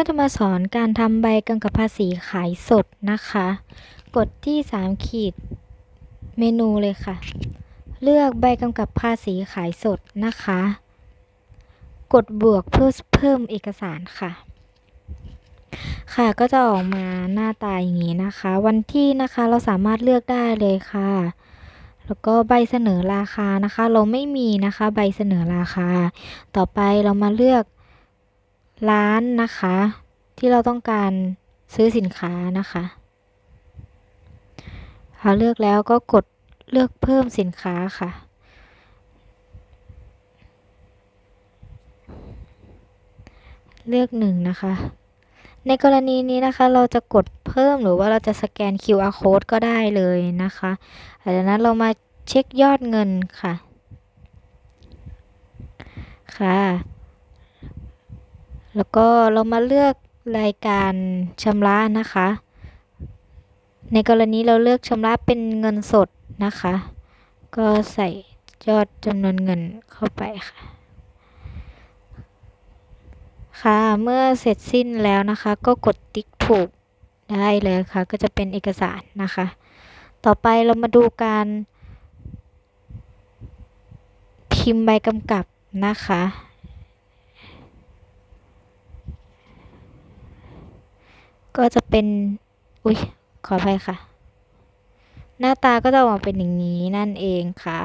ก็จะมาสอนการทำใบกำกับภาษีขายสดนะคะ กดที่ 3 ขีดเมนูเลยค่ะ เลือกใบกำกับภาษีขายสดนะคะ กดบวกเพื่อเพิ่มเอกสารค่ะ ค่ะก็จะออกมาหน้าตาอย่างนี้นะคะ วันที่นะคะเราสามารถเลือกได้เลยค่ะ แล้วก็ใบเสนอราคานะคะ เราไม่มีนะคะ ใบเสนอราคา ต่อไปเรามาเลือก ร้านนะคะ ที่เราต้องการซื้อสินค้านะคะพอเลือกแล้วก็กดเลือกเพิ่มสินค้าค่ะ เลือกหนึ่งนะคะ ในกรณีนี้นะคะเราจะกดเพิ่มหรือว่าเราจะสแกน QR code ก็ได้เลยนะคะหลังจากนั้นเรามาเช็คยอดเงินค่ะ ค่ะ แล้วก็เรามาเลือกรายการชำระนะคะ ในกรณีเราเลือกชำระเป็นเงินสดนะคะ ก็ใส่ยอดจำนวนเงินเข้าไปค่ะ ค่ะ เมื่อเสร็จสิ้นแล้วนะคะ ก็กดติ๊กถูกได้เลยค่ะ ก็จะเป็นเอกสารนะคะ ต่อไปเรามาดูการ พิมพ์ใบกำกับนะคะ ก็จะเป็น อุ๊ย ขออภัยค่ะ หน้าตาก็จะออกมาเป็นอย่างนี้นั่นเองค่ะ